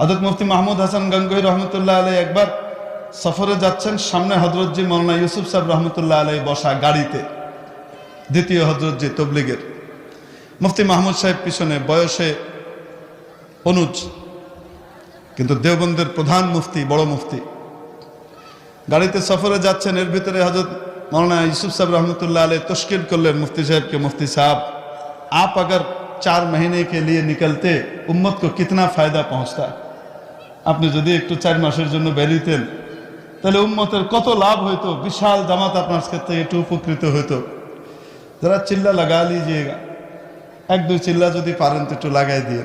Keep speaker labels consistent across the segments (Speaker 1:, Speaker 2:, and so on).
Speaker 1: হজরত মুফতি মাহমুদ হাসান গঙ্গই রহমতুল্লাহ আলাই একবার সফরে যাচ্ছেন সামনে হজরতজি মৌলানা ইউসুফ সাহেব রহমতুল্লাহ আলাই বসা গাড়িতে, দ্বিতীয় হজরতজি তবলিগের। মুফতি মাহমুদ সাহেব পিছনে বয়সে অনুজ, কিন্তু দেওবন্দের প্রধান মুফতি, বড় মুফতি। গাড়িতে সফরে যাচ্ছেন, এর ভিতরে হজরত মৌলানা ইউসুফ সাহেব রহমতুল্লাহ আলাই তস্কির করলেন, মুফতি সাহেবকে মুফতি সাহেব, আপ আগর চার মহিনে কে লিয়ে নিকলতে উম্মত কো ফায়দা পৌঁছতা? আপনি যদি একটু চার মাসের জন্য বেরিতেন তাহলে উম্মতের কত লাভ হইতো, বিশাল জামাত আপনার ক্ষেত্রে একটু উপকৃত হইতো। যারা চিল্লা লাগা লিজিয়েগা এক, দুই চিল্লা যদি পারেন তো একটু লাগাই দিয়ে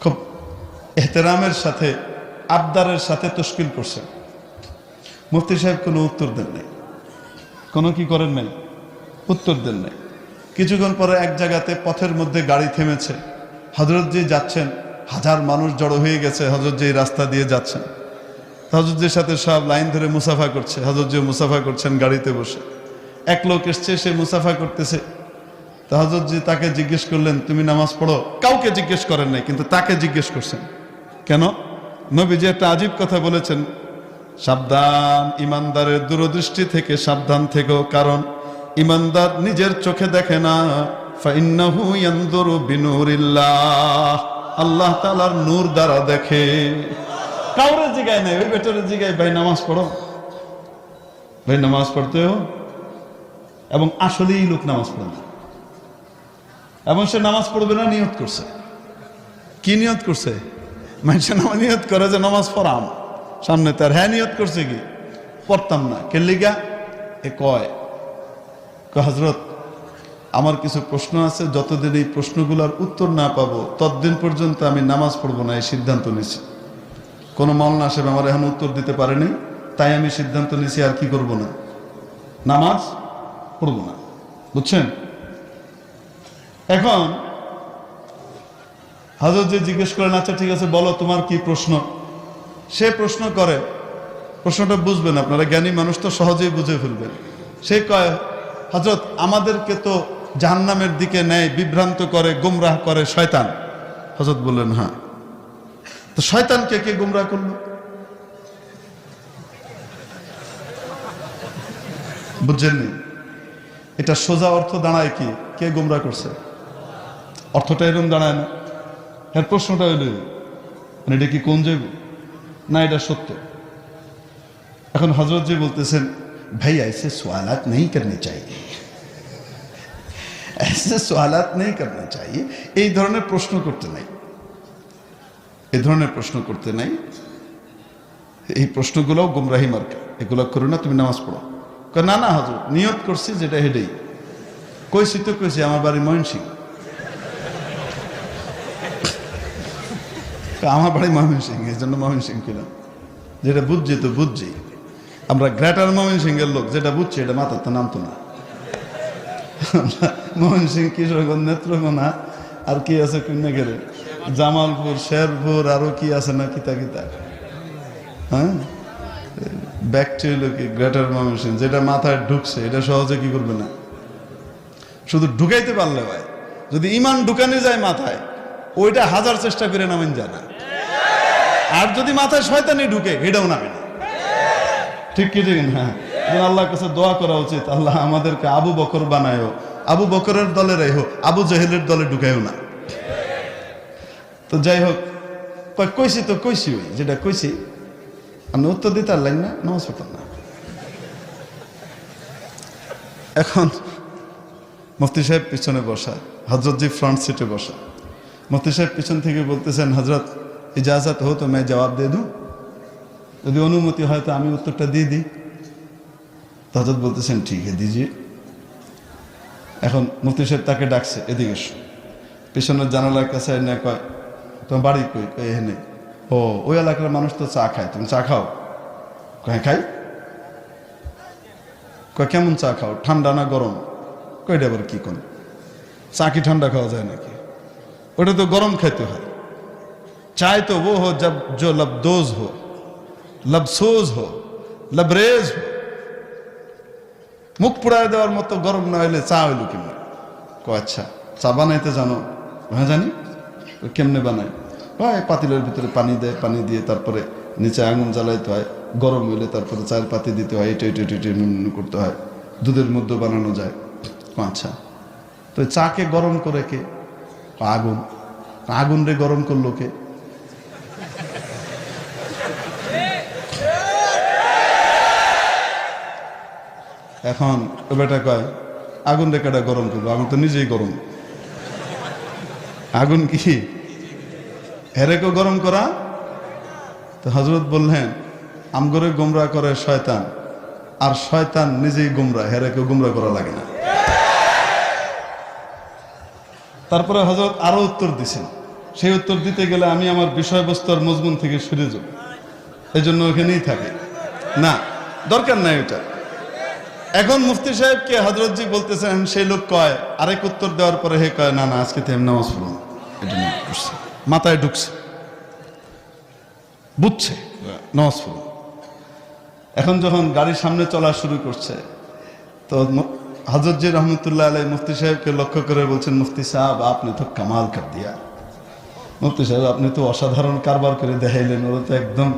Speaker 1: খুব এহতেরামের সাথে, আবদারের সাথে তশকিল করছেন। মুফতি সাহেব কোনো উত্তর দেন নাই। কোনো কি করেন নাই? উত্তর দেন নাই। কিছুক্ষণ পরে এক জায়গাতে পথের মধ্যে গাড়ি থেমেছে। হজরতজি যাচ্ছেন হাজার মানুষ জড়ো হয়ে গেছে হজরতজি এই রাস্তা দিয়ে যাচ্ছেন। হজরতজির সাথে সব লাইন ধরে মুসাফা করছে হজরতজিও মুসাফা করছেন গাড়িতে বসে। এক লোক এসছে, সে মুসাফা করতেছে। তো হজরতজি তাকে জিজ্ঞেস করলেন, তুমি নামাজ পড়ো? কাউকে জিজ্ঞেস করেন নাই, কিন্তু তাকে জিজ্ঞেস করছেন। কেন? নবীজি একটা আজীব কথা বলেছেন, সাবধান ইমানদারের দূরদৃষ্টি থেকে সাবধান থেকেও কারণ ইমানদার নিজের চোখে দেখে না। ফাইন্নাহু ইয়ানদুরু বিনুরিল্লাহ। আল্লাহ তাআলার নূর দ্বারা দেখে। কাউরে জিগায় নাই ওই বেটারে জিগায় ভাই নামাজ পড়ো। ভাই নামাজ পড়তে হো। এবং আসলেই লোক নামাজ পড়ে না। এবং সে নামাজ পড়বে না নিয়ত করছে। কি নিয়ত করছে? মানুষের নামাজ নিয়ত করে যে নামাজ পড়াম। সামনে তার হ্যাঁ নিয়ত করছে কি? পড়তাম না। কেল্লিগা এ কয়, হজরত আমার কিছু প্রশ্ন আছে, যতদিন এই প্রশ্নগুলোর উত্তর না পাবো, ততদিন পর্যন্ত আমি নামাজ পড়ব না, এই সিদ্ধান্ত নিছি কোনো মাওলানা সাহেব আমার এখন উত্তর দিতে পারেনি, তাই আমি সিদ্ধান্ত নিছি আর কি করব না। নামাজ পড়ব না, বুঝছেন? এখন হাজর যে জিজ্ঞেস করেন আচ্ছা ঠিক আছে, বলো তোমার কি প্রশ্ন? সে প্রশ্ন করে, প্রশ্নটা বুঝবেন আপনারা, জ্ঞানী মানুষ তো সহজেই বুঝে ফেলবেন। সে কয় হজরত আমাদেরকে তো জাহান্নামের দিকে নেয়, বিভ্রান্ত করে, গুমরাহ করে শয়তান। হজরত বললেন হ্যাঁ। তো শয়তানকে কে গুমরাহ করল? বুঝছেননি এটা সোজা অর্থ দাঁড়ায় কি? কে গুমরা করছে? অর্থটা এরম দাঁড়ায় না। এর প্রশ্নটা হইল মানে এটা কি কোন যাইব না, এটা সত্য। এখন হজরত জি বলতেছেন, ভাই, আইসে সোয়ালাত নেই করনি চাই। ऐसे सवालात नहीं करना चाहिए এই ধরনের প্রশ্ন করতে নাই এই ধরনের প্রশ্ন করতে নাই এই প্রশ্নগুলোও গুমরাহি মার্কা এগুলো করো না তুমি নামাজ পড়ো কয়, না না হজরত নিয়ত করছি যেটা হেডেই কইছি তো কইছি আমার বাড়ি ময়ন সিং আমার বাড়ি ময়মন সিং এই জন্য ময়মন সিং কিলাম যেটা বুঝছি তো বুঝছি আমরা গ্রেটার ময়মন সিংয়ের লোক যেটা বুঝছি এটা মাথার তো নামতো না ময়মন সিং কিশোরগঞ্জ নেত্রকোনা, আর কি আছে কন্যাগেরে? জামালপুর, শেরপুর, আরও কি আছে না কিতা কিতা? হ্যাঁ? ব্যাকটি হলো কি গ্রেটার ময়মন যেটা মাথায় ঢুকছে, এটা সহজে কি করবে না? শুধু ঢুকাইতে পারলে হয়। যদি ইমান ঢুকানো যায় মাথায়, ওইটা হাজার চেষ্টা করে নামেন যায় না। আর যদি মাথায় শয়তানি ঢুকে, এটাও নামে না। ঠিক কি ঠিক না? আল্লাহর কাছে দোয়া করা উচিত, আল্লাহ আমাদেরকে আবু বকর বানায়ও আবু বকরের দলে রেহো, আবু জহেলের দলে ঢুকায়ও না। তো যাই হোক কইছি তো কইছি ওই, যেটা কইছি আমি উত্তর দিতে পারলাম না, নামাজ পড়তাম না। এখন মুফতি সাহেব পিছনে বসা হজরতজি ফ্রন্ট সিটে বসা। মুফতি সাহেব পিছন থেকে বলতেছেন হজরত ইজাজত হো তো मैं জবাব দে দু যদি অনুমতি হয় তো আমি উত্তরটা দিয়ে দিই। হজরত বলতেছেন, ঠিক হে দিজি। এখন মুফতি সাহেব তাকে ডাকছে, এদিকে পেছনের জানালার কাছে এনে কয়, তোমার বাড়ি কই? কয় এনে। ও, ওই এলাকার মানুষ তো চা খায়, তুমি চা খাও? কয় হ্যাঁ, খাই। কয়, কেমন চা খাও? ঠান্ডা না গরম? কয়টা আবার কী কোন? চা কি ঠান্ডা খাওয়া যায় নাকি? ওটা তো গরম খাইতে হয়। চায় তো ও হো যাব জো লবদোজ হো লবসোজ হো লবরেজ হো মুখ পুড়ায় দেওয়ার মতো গরম না হইলে চা হইল কেমন কো আচ্ছা চা বানাইতে জানো? হ্যাঁ জানি। কেমনে বানায়? হয় পাতিলের ভিতরে পানি দেয়, পানি দিয়ে তারপরে নিচে আঙুন জ্বালাইতে হয়, গরম হইলে তারপরে চায়ের পাতি দিতে হয়, এটা এটা এটা করতে হয়, দুধের মধ্যে বানানো যায়। আচ্ছা। তো চাকে গরম করে কে? আগুন। আগুন রে গরম করল কে? এখন ও বেটা কয়, আগুন রেখাটা গরম করব, আগুন তো নিজেই গরম। আগুন কি? হেরেকে গরম করা? তো হজরত বললেন, আমগরে গুমরা করে শয়তান, আর শয়তান নিজেই গুমরা হেরেকে গুমরা করা লাগে না। তারপরে হজরত আরও উত্তর দিছেন। সেই উত্তর দিতে গেলে আমি আমার বিষয়বস্তুর মজমুন থেকে সরে যাব। এই জন্য ওখানেই থাকে। না, দরকার নাই ওটা। এখন মুফতি সাহেবকে হজরতজি বলতেছেন, সেই লোক কয়? আরেক উত্তর দেওয়ার পরে হে কয়, না না, আজকে তো এমনি নামাজ পড়ুন এটা মাথায় ঢুকছে। বুঝছে, নামাজ পড়ুন এখন যখন গাড়ির সামনে চলা শুরু করছে, তো হজরতজি রহমতুল্লাহ আলাই মুফতি সাহেবকে লক্ষ্য করে বলছেন, মুফতি সাহেব, আপনি তো কামাল কর দিয়া মুফতি সাহেব, আপনি তো অসাধারণ কারবার করে দেখাইলেন। ওরা তো একদম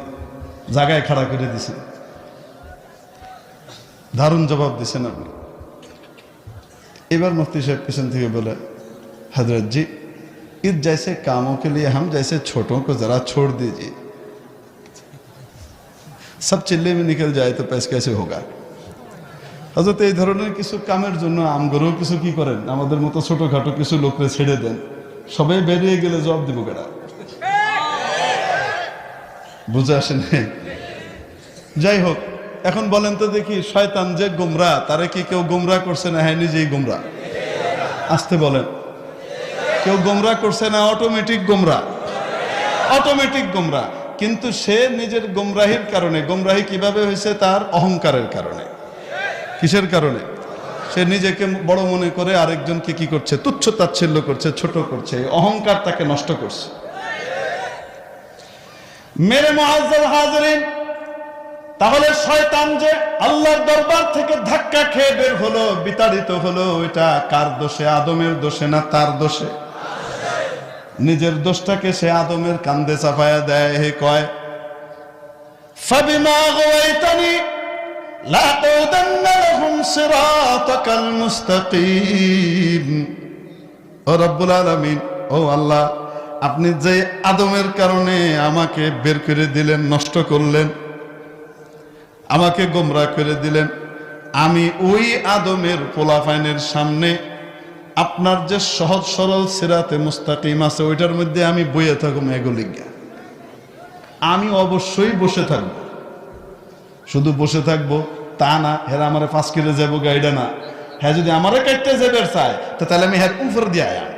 Speaker 1: জায়গায় খাড়া করে দিছেন দারুণ জবাব দিছেন আপনি এবার মুফতি साहब पिछन থেকে बोले हजरत जी ईद जैसे कामों के लिए हम जैसे छोटों को जरा छोड़ दीजिए सब चिल्ले में निकल जाए तो पैसे कैसे होगा হজরত এই ধরনের কিছু কামের জন্য আমগরেও কিছু কি করেন আমাদের মতো ছোটখাটো কিছু লোকরে ছেড়ে দেন সবাই বেরিয়ে গেলে জবাব দিব কেডা বুঝে আসেন যাই হোক এখন বলেন তো দেখি, শয়তান যে গুমরা, তারে কি কেউ গুমরা করছে না? হ্যাঁ নিজেই গুমরা। আসতে বলেন। কেউ গুমরা করছে না অটোমেটিক গুমরা। অটোমেটিক গুমরা। কিন্তু সে নিজের গুমরাহির কারণে, গুমরাহি কীভাবে হয়েছে? তার অহংকারের কারণে। কিসের কারণে? সে নিজেকে বড় মনে করে আরেকজনকে কি করছে? তুচ্ছ তাচ্ছিল্য করছে, ছোট করছে অহংকার তাকে নষ্ট করছে। মেরে মহাজ্জাল হাজরিন তাহলে শয়তান যে আল্লাহর দরবার থেকে ধাক্কা খেয়ে বের হলো, বিতাড়িত হলো, এটা কার দোষে? আদমের দোষে না তার দোষে? নিজের দোষটাকে সে আদমের কান্দে চাপায়া দেয়, হে কয় ও আল্লাহ, আপনি যে আদমের কারণে আমাকে বের করে দিলেন, নষ্ট করলেন আমাকে গোমরা করে দিলেন। আমি ওই আদমের পোলাফাইনের সামনে আপনার যে সহজ সরল সিরাতে মুস্তাকিম আছে, ওইটার মধ্যে আমি বইয়ে থাকুম এগুলিজ্ঞা আমি অবশ্যই বসে থাকব। শুধু বসে থাকব, তা না, হেরা আমারে পাঁচ কিলো যাব গাইডা না। হ্যাঁ যদি আমারে কাটতে যাবে চায় তাহলে আমি হ্যাঁ উপর দিয়ে আয়াম।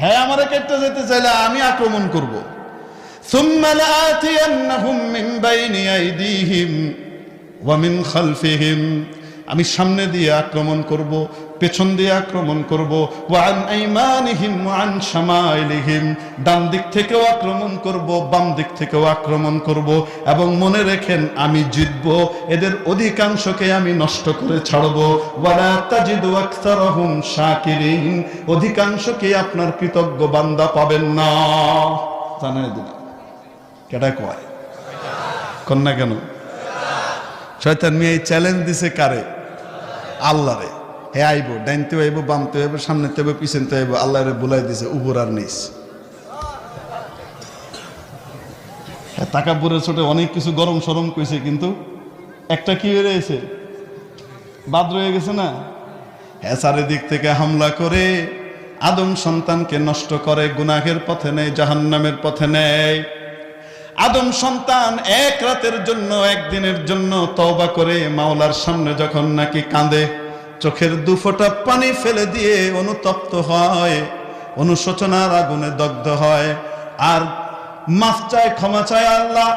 Speaker 1: হ্যাঁ আমারে কাটতে যেতে চাইলে আমি আক্রমণ করব। ثم لآتينهم من بين أيديهم ومن خلفهم আমি সামনে দিয়ে আক্রমণ করব পেছন দিয়ে আক্রমণ করব ওয়ান আইমানিহিম ওয়ান শামাইলিহিম ডান দিক থেকেও আক্রমণ করব বাম দিক থেকেও আক্রমণ করব এবং মনে রেখেন আমি জিতব এদের অধিকাংশকে আমি নষ্ট করে ছাড়ব ওয়ালা তাজিদু আকসারহুম শাকিরিন অধিকাংশকে আপনার কৃতজ্ঞ বান্দা পাবেন না জানাই দিলাম কেটা কয়? কন্যা কেন? শয়তান মেয়ে এই চ্যালেঞ্জ দিছে কারে? আল্লাহরে। হে আইব, ডাইনতে আইব, বামতে আইব, সামনেতে আইব, পিছনতে আইব, আল্লাহরে বুলাই দিছে, উপর আর নিস তাকাপুরের ছোটে অনেক কিছু গরম সরম কইছে, কিন্তু একটা কি রয়েছে? বাদ রয়ে গেছে না? হ্যাঁ চারিদিক থেকে হামলা করে, আদম সন্তানকে নষ্ট করে, গুনাহের পথে নেয়, জাহান্নামের পথে নেয়। আদম সন্তান এক রাতের জন্য একদিনের জন্য তওবা করে মাওলার সামনে যখন নাকি কাঁদে, চোখের দুফোঁটা পানি ফেলে দিয়ে অনুতপ্ত হয়, অনুশোচনার আগুনে দগ্ধ হয়। আর মাফ চায়, ক্ষমা চায় আল্লাহ,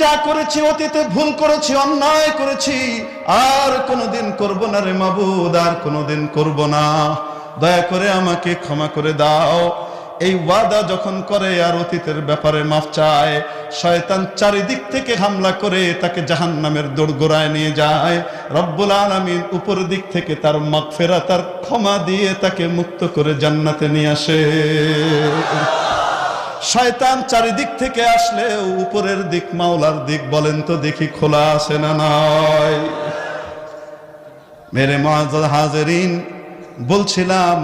Speaker 1: যা করেছি অতীতে ভুল করেছি, অন্যায় করেছি, আর কোনোদিন করব না রে মাবুদ, আর কোনোদিন করব না। দয়া করে আমাকে ক্ষমা করে দাও। এই ওয়াদা যখন করে আর অতীতের ব্যাপারে মাফ চায়, শয়তান চারিদিক থেকে হামলা করে তাকে জাহান নামের দোড়গোড়ায় নিয়ে যায়। রব্বুল আলমিন উপর দিক থেকে তার মাগফেরা তার ক্ষমা দিয়ে তাকে মুক্ত করে জান্নাতে নিয়ে আসে। শয়তান চারিদিক থেকে আসলে উপরের দিক, মাওলার দিক বলেন তো দেখি খোলা আছে না নয় মেরে মহাজাদ হাজরিন বলছিলাম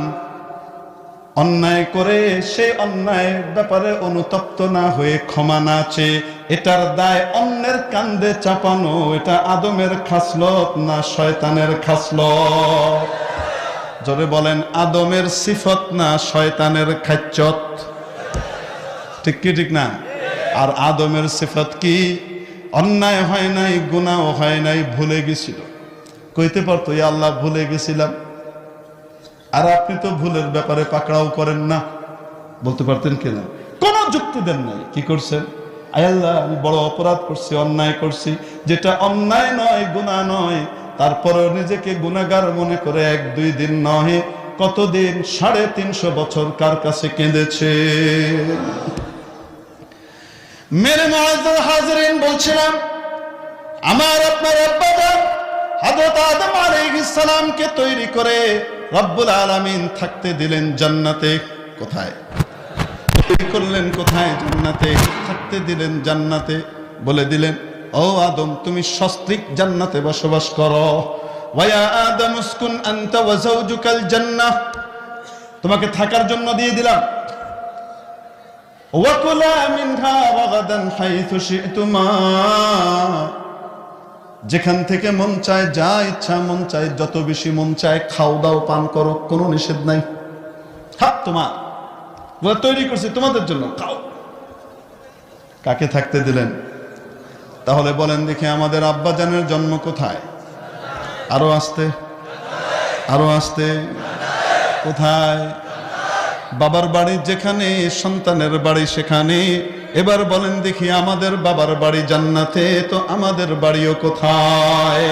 Speaker 1: অন্যায় করে সেই অন্যায় ব্যাপারে অনুতপ্ত না হয়ে ক্ষমা না চেয়ে, এটার দায় অন্যের কান্দে চাপানো, এটা আদমের খাসলত না শয়তানের খাসলত। জোরে বলেন, আদমের সিফত না শয়তানের খাচ্চত ঠিক কি, ঠিক না? আর আদমের সিফত কি? অন্যায় হয় নাই গুনাও হয় নাই, ভুলে গেছিল। কইতে পারতো, "ইয়া আল্লাহ, ভুলে গেছিলাম। আর আপনি তো ভুলের ব্যাপারে পাকড়াও করেন না। বলতে পারতেন কিনা কোন যুক্তি দেন নাই। কি করছেন? আয় আল্লাহ, আমি বড় অপরাধ করছি, অন্যায় করছি। যেটা অন্যায় নয়, গুনাহ নয়, তারপরেও নিজেকে গুনাহগার মনে করে এক দুই দিন নহে। কতদিন? সাড়ে তিনশো বছর কার কাছে কেঁদেছে? মেরে মহাজর হাজরিন বলছিলাম, আমার আপনার আব্বাজান হযরত আদম আলাইহিস সালামকে তৈরি করে রব্বুল আলামিন থাকতে দিলেন জান্নাতে, কোথায়? করলেন কোথায় জান্নাতে? থাকতে দিলেন জান্নাতে, বলে দিলেন, ও আদম, তুমি সস্ত্রিক জান্নাতে বসবাস করো। তোমাকে থাকার জন্য দিয়ে দিলাম। যেখান থেকে মন চায়, যা ইচ্ছা মন চায়, যত বেশি মন চায়, খাও দাও, পান করো, কোনো নিষেধ নাই। হাত তোমার তৈরি করছি তোমাদের জন্য, খাও। কাকে থাকতে দিলেন? তাহলে বলেন দেখি আমাদের আব্বাজানের জন্ম কোথায়? আরও আসতে? আরও আসতে? কোথায়? বাবার বাড়ি যেখানে, সন্তানের বাড়ি সেখানে। এবার বলেন দেখি আমাদের বাবার বাড়ি জান্নাতে, তো আমাদের বাড়িও কোথায়?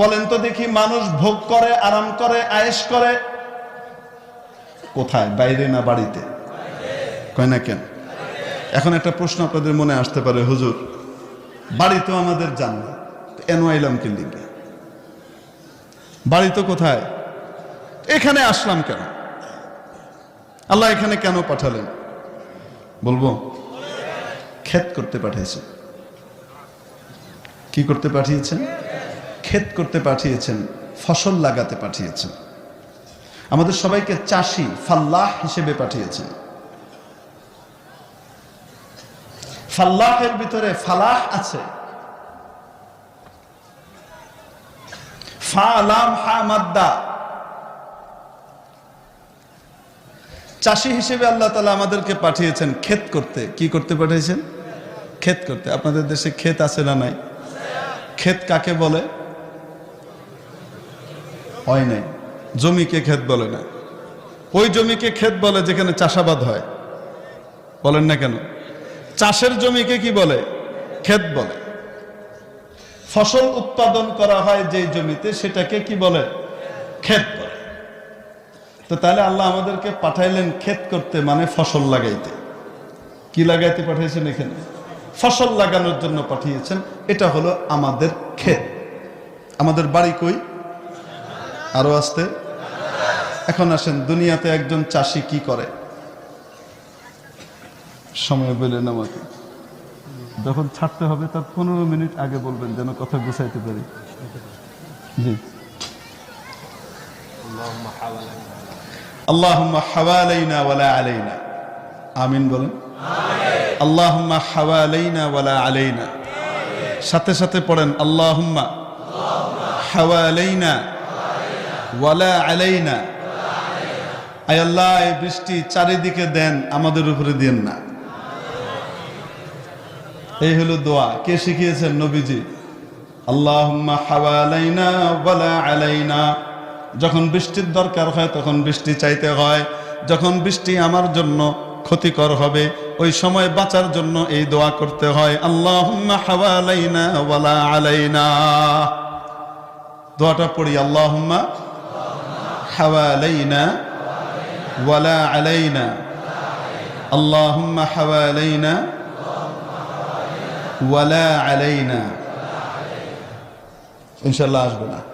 Speaker 1: বলেন তো দেখি মানুষ ভোগ করে, আরাম করে, আয়েশ করে? কোথায়? বাইরে না বাড়িতে? কয় না কেন? এখন একটা প্রশ্ন আপনাদের মনে আসতে পারে, হুজুর বাড়ি তো আমাদের জান্নাত এনো আইলাম কি বাড়ি তো কোথায়? এখানে আসলাম কেন? আল্লাহ এখানে কেন পাঠালেন? বলব, ক্ষেত করতে পাঠিয়েছেন। কি করতে পাঠিয়েছেন? ক্ষেত করতে পাঠিয়েছেন, ফসল লাগাতে পাঠিয়েছেন। আমাদের সবাইকে চাষি, ফাল্লাহ হিসেবে পাঠিয়েছেন। ফাল্লাহের ভিতরে ফালাহ আছে। ফালাম হা মাদ্দা। চাষি হিসেবে আল্লাহ তালা আমাদেরকে পাঠিয়েছেন ক্ষেত করতে। কি করতে পাঠিয়েছেন? ক্ষেত করতে। আপনাদের দেশে ক্ষেত আছে না নাই? ক্ষেত কাকে বলে? হয় নাই। জমিকে ক্ষেত বলে না। ওই জমিকে ক্ষেত বলে যেখানে চাষাবাদ হয়। বলেন না কেন? চাষের জমিকে কি বলে? ক্ষেত বলে। ফসল উৎপাদন করা হয় যে জমিতে সেটাকে কি বলে? ক্ষেত বলে। তো তাহলে আল্লাহ আমাদেরকে পাঠাইলেন ক্ষেত করতে মানে ফসল লাগাইতে। কি লাগাইতে পাঠিয়েছেন এখানে? ফসল লাগানোর জন্য পাঠিয়েছেন। এটা হলো আমাদের ক্ষেত। আমাদের বাড়ি কই? আরও আসতে। এখন আসেন, দুনিয়াতে একজন চাষি কি করে? সময় বললেন আমাকে। যখন ছাড়তে হবে, তার পনেরো মিনিট আগে বলবেন, যেন কথা গুছাইতে পারি। জি। আল্লাহুম্মা হাওয়ালাইনা ওয়ালা আলাইনা। আমিন বলেন। আল্লাহুম্মা হাওয়ালাইনা ওয়ালা আলাইনা। সাথে সাথে পড়েন, আল্লাহুম্মা হাওয়ালাইনা ওয়ালা আলাইনা। আয় আল্লাহ, এই বৃষ্টি চারিদিকে দেন, আমাদের উপরে দেন না। এই হলো দোয়া। কে শিখিয়েছেন নবীজি? আল্লাহুম্মা হাওয়ালাইনা ওয়ালা আলাইনা। যখন বৃষ্টির দরকার হয় তখন বৃষ্টি চাইতে হয়। যখন বৃষ্টি আমার জন্য ক্ষতিকর হবে, ওই সময় বাঁচার জন্য এই দোয়া করতে হয়। আলাইনা। দোয়াটা পড়ি আলাইনা। ইনশাল্লাহ আসবে না।